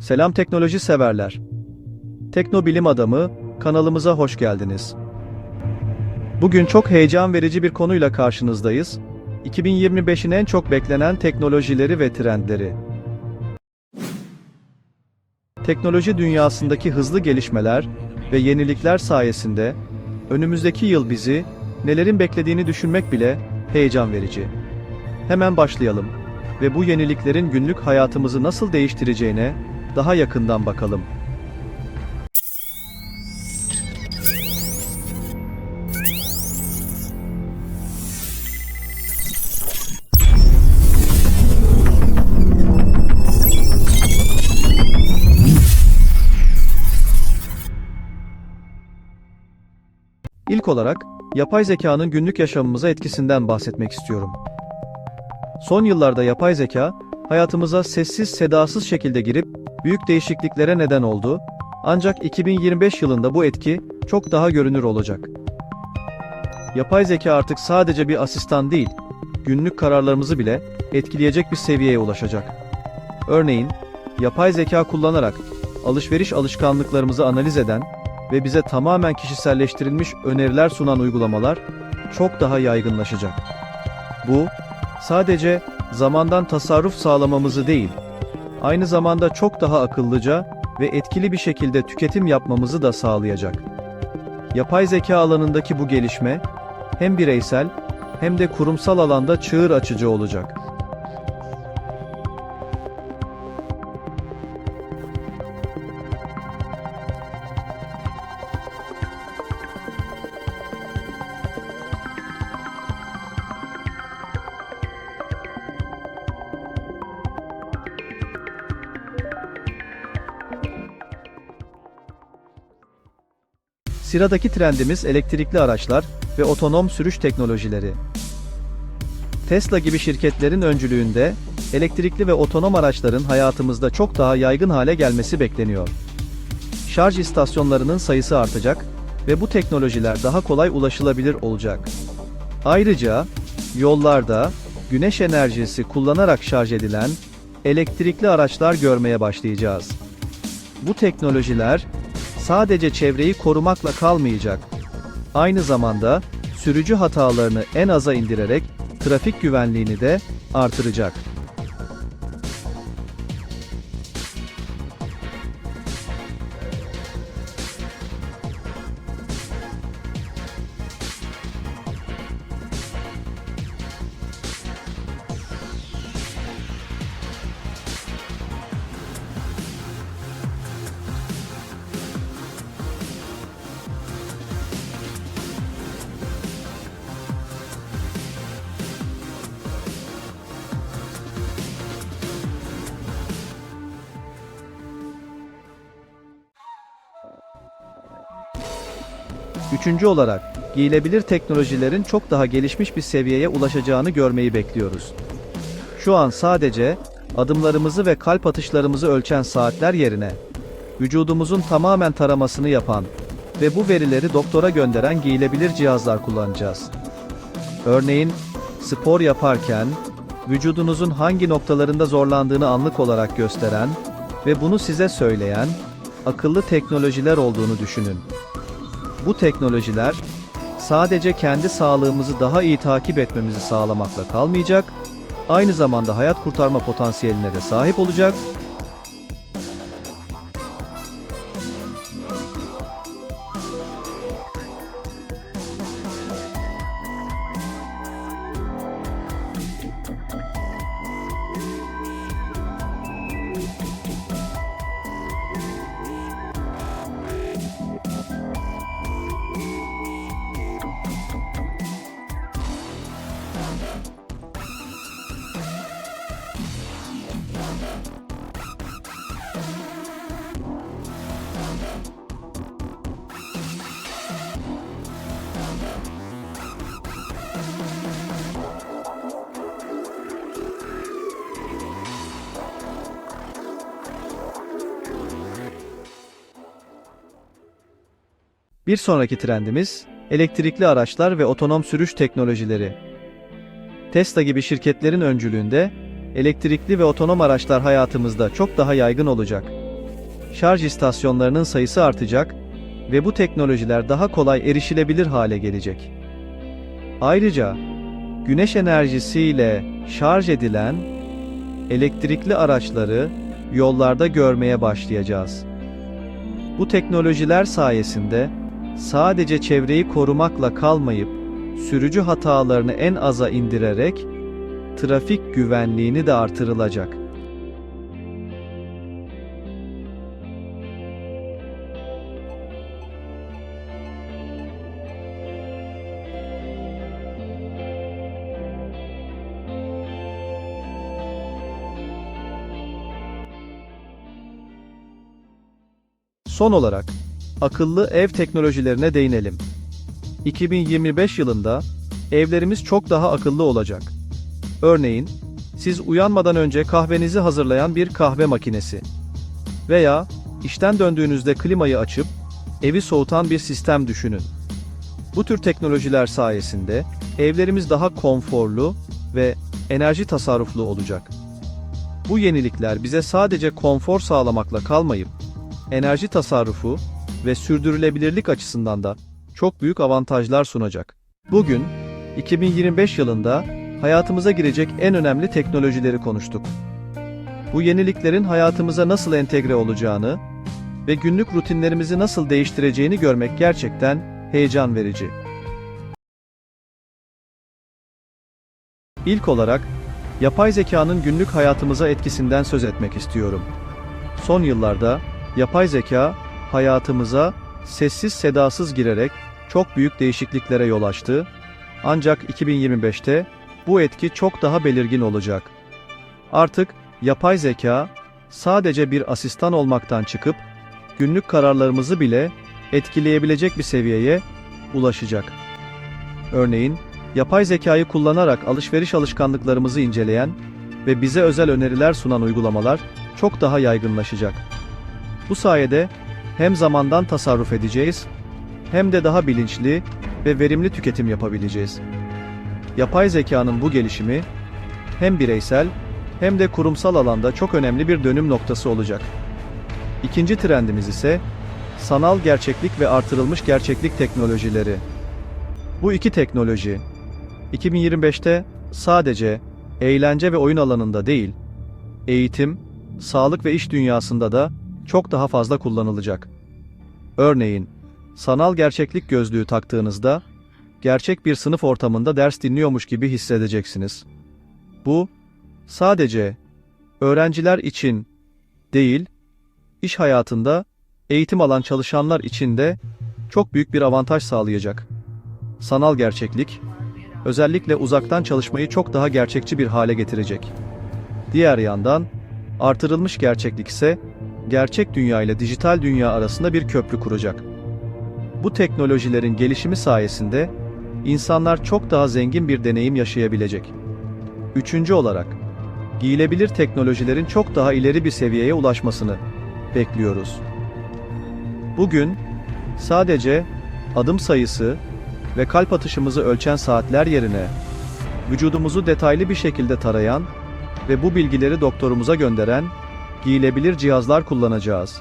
Selam teknoloji severler. Teknobilim adamı kanalımıza hoş geldiniz. Bugün çok heyecan verici bir konuyla karşınızdayız. 2025'in en çok beklenen teknolojileri ve trendleri. Teknoloji dünyasındaki hızlı gelişmeler ve yenilikler sayesinde önümüzdeki yıl bizi nelerin beklediğini düşünmek bile heyecan verici. Hemen başlayalım ve bu yeniliklerin günlük hayatımızı nasıl değiştireceğine daha yakından bakalım. İlk olarak, yapay zekanın günlük yaşamımıza etkisinden bahsetmek istiyorum. Son yıllarda yapay zeka, hayatımıza sessiz sedasız şekilde girip, büyük değişikliklere neden oldu, ancak 2025 yılında bu etki, çok daha görünür olacak. Yapay zeka artık sadece bir asistan değil, günlük kararlarımızı bile etkileyecek bir seviyeye ulaşacak. Örneğin, yapay zeka kullanarak, alışveriş alışkanlıklarımızı analiz eden ve bize tamamen kişiselleştirilmiş öneriler sunan uygulamalar çok daha yaygınlaşacak. Bu, sadece zamandan tasarruf sağlamamızı değil, aynı zamanda çok daha akıllıca ve etkili bir şekilde tüketim yapmamızı da sağlayacak. Yapay zeka alanındaki bu gelişme, hem bireysel hem de kurumsal alanda çığır açıcı olacak. Sıradaki trendimiz elektrikli araçlar ve otonom sürüş teknolojileri. Tesla gibi şirketlerin öncülüğünde elektrikli ve otonom araçların hayatımızda çok daha yaygın hale gelmesi bekleniyor. Şarj istasyonlarının sayısı artacak ve bu teknolojiler daha kolay ulaşılabilir olacak. Ayrıca yollarda güneş enerjisi kullanarak şarj edilen elektrikli araçlar görmeye başlayacağız. Bu teknolojiler sadece çevreyi korumakla kalmayacak. Aynı zamanda sürücü hatalarını en aza indirerek trafik güvenliğini de artıracak. Üçüncü olarak, giyilebilir teknolojilerin çok daha gelişmiş bir seviyeye ulaşacağını görmeyi bekliyoruz. Şu an sadece adımlarımızı ve kalp atışlarımızı ölçen saatler yerine vücudumuzun tamamen taramasını yapan ve bu verileri doktora gönderen giyilebilir cihazlar kullanacağız. Örneğin spor yaparken vücudunuzun hangi noktalarında zorlandığını anlık olarak gösteren ve bunu size söyleyen akıllı teknolojiler olduğunu düşünün. Bu teknolojiler sadece kendi sağlığımızı daha iyi takip etmemizi sağlamakla kalmayacak, aynı zamanda hayat kurtarma potansiyeline de sahip olacak Bir sonraki trendimiz, elektrikli araçlar ve otonom sürüş teknolojileri. Tesla gibi şirketlerin öncülüğünde, elektrikli ve otonom araçlar hayatımızda çok daha yaygın olacak. şarj istasyonlarının sayısı artacak ve bu teknolojiler daha kolay erişilebilir hale gelecek. Ayrıca güneş enerjisiyle şarj edilen elektrikli araçları yollarda görmeye başlayacağız. Bu teknolojiler sayesinde sadece çevreyi korumakla kalmayıp sürücü hatalarını en aza indirerek trafik güvenliğini de artırılacak. Son olarak akıllı ev teknolojilerine değinelim. 2025 yılında evlerimiz çok daha akıllı olacak. Örneğin, siz uyanmadan önce kahvenizi hazırlayan bir kahve makinesi veya işten döndüğünüzde klimayı açıp evi soğutan bir sistem düşünün. Bu tür teknolojiler sayesinde evlerimiz daha konforlu ve enerji tasarruflu olacak. Bu yenilikler bize sadece konfor sağlamakla kalmayıp enerji tasarrufu ve sürdürülebilirlik açısından da çok büyük avantajlar sunacak. Bugün 2025 yılında hayatımıza girecek en önemli teknolojileri konuştuk. Bu yeniliklerin hayatımıza nasıl entegre olacağını ve günlük rutinlerimizi nasıl değiştireceğini görmek gerçekten heyecan verici. İlk olarak yapay zekanın günlük hayatımıza etkisinden söz etmek istiyorum. Son yıllarda yapay zeka hayatımıza sessiz sedasız girerek çok büyük değişikliklere yol açtı. Ancak 2025'te bu etki çok daha belirgin olacak. Artık yapay zeka sadece bir asistan olmaktan çıkıp günlük kararlarımızı bile etkileyebilecek bir seviyeye ulaşacak. Örneğin, yapay zekayı kullanarak alışveriş alışkanlıklarımızı inceleyen ve bize özel öneriler sunan uygulamalar çok daha yaygınlaşacak. Bu sayede hem zamandan tasarruf edeceğiz, hem de daha bilinçli ve verimli tüketim yapabileceğiz. Yapay zekanın bu gelişimi hem bireysel hem de kurumsal alanda çok önemli bir dönüm noktası olacak. İkinci trendimiz ise sanal gerçeklik ve artırılmış gerçeklik teknolojileri. Bu iki teknoloji 2025'te sadece eğlence ve oyun alanında değil, eğitim, sağlık ve iş dünyasında da çok daha fazla kullanılacak. Örneğin, sanal gerçeklik gözlüğü taktığınızda gerçek bir sınıf ortamında ders dinliyormuş gibi hissedeceksiniz. Bu sadece öğrenciler için değil, iş hayatında eğitim alan çalışanlar için de çok büyük bir avantaj sağlayacak. Sanal gerçeklik özellikle uzaktan çalışmayı çok daha gerçekçi bir hale getirecek. Diğer yandan artırılmış gerçeklik ise gerçek dünya ile dijital dünya arasında bir köprü kuracak. Bu teknolojilerin gelişimi sayesinde insanlar çok daha zengin bir deneyim yaşayabilecek. Üçüncü olarak, giyilebilir teknolojilerin çok daha ileri bir seviyeye ulaşmasını bekliyoruz. Bugün sadece adım sayısı ve kalp atışımızı ölçen saatler yerine vücudumuzu detaylı bir şekilde tarayan ve bu bilgileri doktorumuza gönderen giyilebilir cihazlar kullanacağız.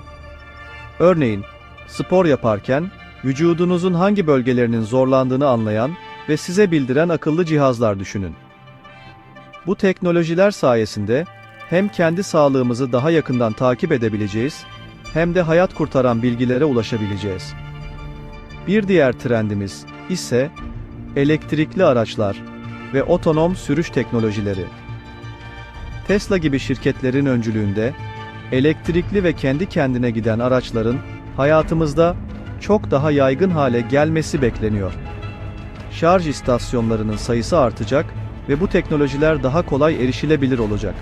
Örneğin, spor yaparken vücudunuzun hangi bölgelerinin zorlandığını anlayan ve size bildiren akıllı cihazlar düşünün. Bu teknolojiler sayesinde hem kendi sağlığımızı daha yakından takip edebileceğiz, hem de hayat kurtaran bilgilere ulaşabileceğiz. Bir diğer trendimiz ise elektrikli araçlar ve otonom sürüş teknolojileri. Tesla gibi şirketlerin öncülüğünde elektrikli ve kendi kendine giden araçların hayatımızda çok daha yaygın hale gelmesi bekleniyor. Şarj istasyonlarının sayısı artacak ve bu teknolojiler daha kolay erişilebilir olacak.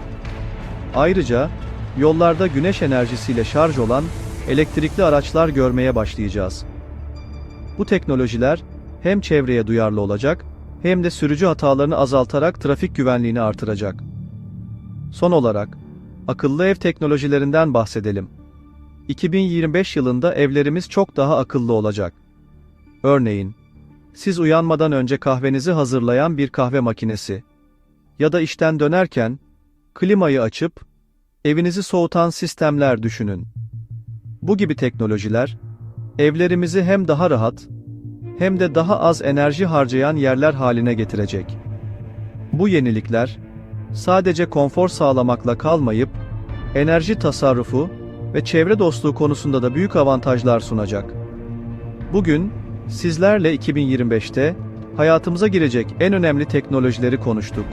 Ayrıca yollarda güneş enerjisiyle şarj olan elektrikli araçlar görmeye başlayacağız. Bu teknolojiler hem çevreye duyarlı olacak hem de sürücü hatalarını azaltarak trafik güvenliğini artıracak. Son olarak akıllı ev teknolojilerinden bahsedelim. 2025 yılında evlerimiz çok daha akıllı olacak. Örneğin, siz uyanmadan önce kahvenizi hazırlayan bir kahve makinesi ya da işten dönerken klimayı açıp evinizi soğutan sistemler düşünün. Bu gibi teknolojiler, evlerimizi hem daha rahat, hem de daha az enerji harcayan yerler haline getirecek. Bu yenilikler, sadece konfor sağlamakla kalmayıp, enerji tasarrufu ve çevre dostluğu konusunda da büyük avantajlar sunacak. Bugün, sizlerle 2025'te hayatımıza girecek en önemli teknolojileri konuştuk.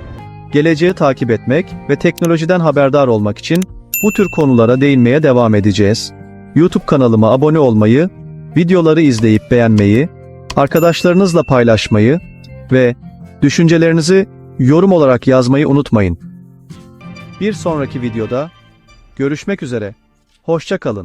Geleceği takip etmek ve teknolojiden haberdar olmak için bu tür konulara değinmeye devam edeceğiz. YouTube kanalıma abone olmayı, videoları izleyip beğenmeyi, arkadaşlarınızla paylaşmayı ve düşüncelerinizi yorum olarak yazmayı unutmayın. Bir sonraki videoda görüşmek üzere. Hoşça kalın.